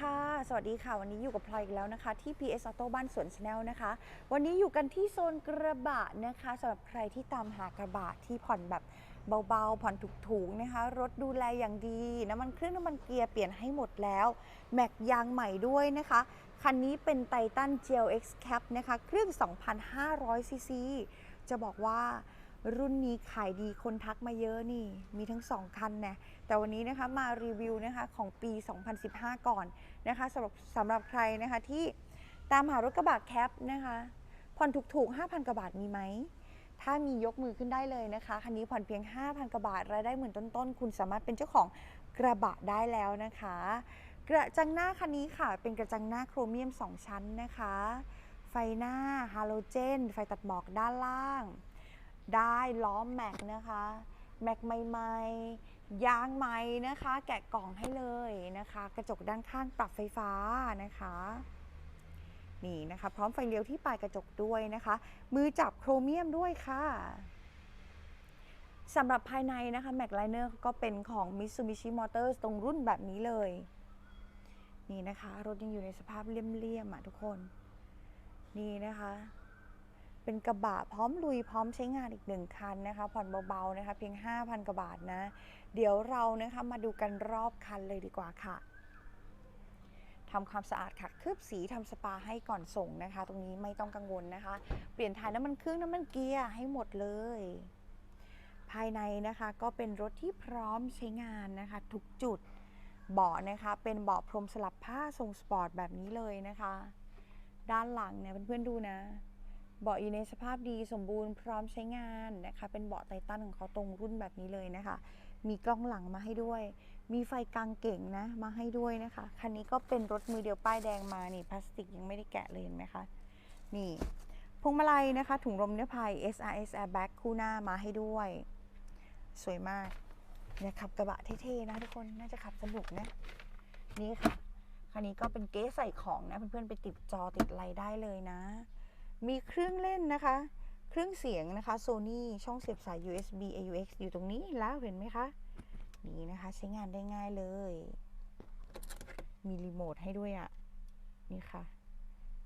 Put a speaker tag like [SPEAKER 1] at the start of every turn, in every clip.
[SPEAKER 1] ค่ะ สวัสดีค่ะ วันนี้อยู่กับพลอยอีกแล้วนะคะ ที่ PS Auto บ้านสวนชาแนลนะคะ วันนี้อยู่กันที่โซนกระบะนะคะสำหรับใครที่ตามหากระบะที่ผ่อนแบบเบาๆ ผ่อนถูกๆนะคะ รถดูแลอย่างดี น้ำมันเครื่องน้ำมันเกียร์เปลี่ยนให้หมดแล้ว แม็กยางใหม่ด้วยนะคะ คันนี้เป็นไททัน GLX Cap นะคะ เครื่อง 2,500ซีซี จะบอกว่า รุ่นนี้ขายดีคนทักมาเยอะนี่ มีทั้ง 2 คันนะแต่วันนี้นะคะมารีวิวนะคะของปี 2015 ก่อนนะคะสำหรับสำหรับใครนะคะที่ตามหารถกระบะแคปนะคะผ่อนถูกๆ 5,000 กว่าบาทมีไหม ถ้ามียกมือขึ้นได้เลยนะคะ คันนี้ผ่อนเพียง 5,000 กว่าบาท รายได้หมื่นต้นๆ คุณสามารถเป็นเจ้าของกระบะได้แล้วนะคะ กระจังหน้าคันนี้ค่ะ เป็นกระจังหน้าโครเมียม 2 ชั้นนะคะ ไฟหน้าฮาโลเจน ไฟตัดหมอกด้านล่าง ได้ล้อแม็กนะคะ แม็กใหม่ๆยางใหม่นะคะ แกะกล่องให้เลยนะคะ กระจกด้านข้างปรับไฟฟ้านะคะนี่นะคะพร้อมไฟเลี้ยวที่ปลายกระจกด้วยนะคะ มือจับโครเมียมด้วยค่ะสำหรับภายในนะคะแม็กไลเนอร์ก็เป็นของ Mitsubishi Motors ตรงรุ่นแบบนี้เลย นี่นะคะ รถยังอยู่ในสภาพเลี่ยมๆอะทุกคน นี่นะคะ เป็นกระบะพร้อมลุยพร้อมใช้งานอีกหนึ่งคันนะคะ ผ่อนเบาๆนะคะ เพียง 5,000 กว่าบาทนะ เดี๋ยวเรานะคะมาดูกันรอบคันเลยดีกว่าค่ะทำความสะอาดค่ะคืบสีทำสปาให้ก่อนส่งนะคะ ตรงนี้ไม่ต้องกังวลนะคะ เปลี่ยนถ่ายน้ำมันเครื่องน้ำมันเกียร์ให้หมดเลย ภายในนะคะก็เป็นรถที่พร้อมใช้งานนะคะ ทุกจุดเบาะนะคะ เป็นเบาะพรมสลับผ้าทรงสปอร์ตแบบนี้เลยนะคะ ด้านหลังเนี่ยเพื่อนๆดูนะ เบาะอยู่ในสภาพดีสมบูรณ์พร้อมใช้งานนะคะ เป็นเบาะไททันของเขาตรงรุ่นแบบนี้เลยนะคะ มีกล้องหลังมาให้ด้วย มีไฟกลางเก่งนะมาให้ด้วยนะคะ คันนี้ก็เป็นรถมือเดียวป้ายแดงมานี่พลาสติกยังไม่ได้แกะเลยเห็นไหมคะ นี่พวงมาลัยนะคะ ถุงลมนิรภัย SRS Airbag คู่หน้ามาให้ด้วย สวยมากเนี่ยขับกระบะเท่ๆนะทุกคนน่าจะขับสนุกนะ นี่ค่ะคันนี้ก็เป็นเก๊ใส่ของนะเพื่อนๆไปติดจอติดอะไรได้เลยนะ มีเครื่องเล่นนะคะ เครื่องเสียงนะคะ Sony ช่องเสียบสาย USB AUX อยู่ตรงนี้แล้วเห็นไหมคะ นี่นะคะใช้งานได้ง่ายเลย มีรีโมทให้ด้วยอะ่ะ นี่ค่ะ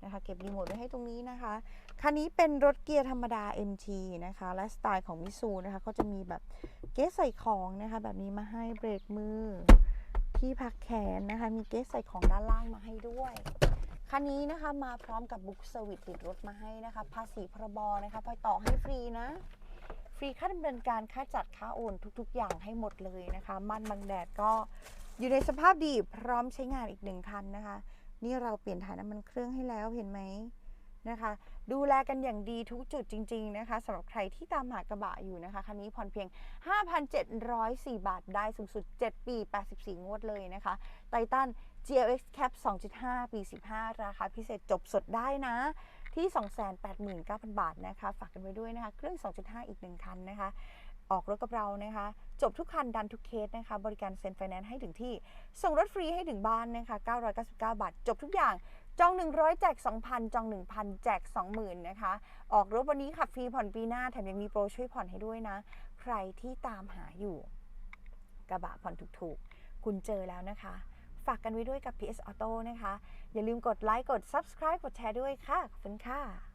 [SPEAKER 1] นะคะเก็บรีโมทไว้ให้ตรงนี้นะคะ คันนี้เป็นรถเกียร์ธรรมดา MT นะคะ และสไตล์ของมิซูนะคะเขาจะมีแบบเก๊ใส่ของนะคะ แบบนี้มาให้เบรกมือ ที่พักแขนนะคะ มีเก๊ใส่ของด้านล่างมาให้ด้วย คันนี้นะคะมาพร้อมกับบุ๊กเซอร์วิสติดรถมาให้นะคะ ภาษีพรบนะคะพลอยต่อให้ฟรีนะ ฟรีค่าดำเนินการค่าจัดค่าโอนทุก ๆ อย่างให้หมดเลยนะคะ มันบังแดดก็อยู่ในสภาพดีพร้อมใช้งานอีกหนึ่งคันนะคะ นี่เราเปลี่ยนถ่ายน้ำมันเครื่องให้แล้วเห็นไหมนะคะ ดูแลกันอย่างดีทุกจุดจริง ๆ นะคะสำหรับใครที่ตามหากระบะอยู่นะคะคันนี้ผ่อนเพียง 5,704 บาทได้สูงสุด 7 ปี 84 งวดเลยนะคะไททัน GLX Cap 2.5 ปี 15 ราคาพิเศษจบสดได้นะ ที่ 289,000 บาทนะคะ ฝากกันไว้ด้วยนะคะ เครื่อง 2.5 อีกหนึ่งคันนะคะ ออกรถกับเรานะคะ จบทุกคันดันทุกเคสนะคะ บริการเซ็นไฟแนนซ์ให้ถึงที่ ส่งรถฟรีให้ถึงบ้านนะคะ 999 บาท จบทุกอย่างจอง 100 แจก 2,000 จอง 1,000 แจก 20,000 นะคะ ออกรถวันนี้ขับฟรีผ่อนปีหน้า แถมยังมีโปรช่วยผ่อนให้ด้วยนะ ใครที่ตามหาอยู่ กระบะผ่อนถูกๆ คุณเจอแล้วนะคะ ฝากกันไว้ด้วยกับ PS Auto นะคะ อย่าลืมกดไลค์กด Subscribe กดแชร์ด้วยค่ะ ขอบคุณค่ะ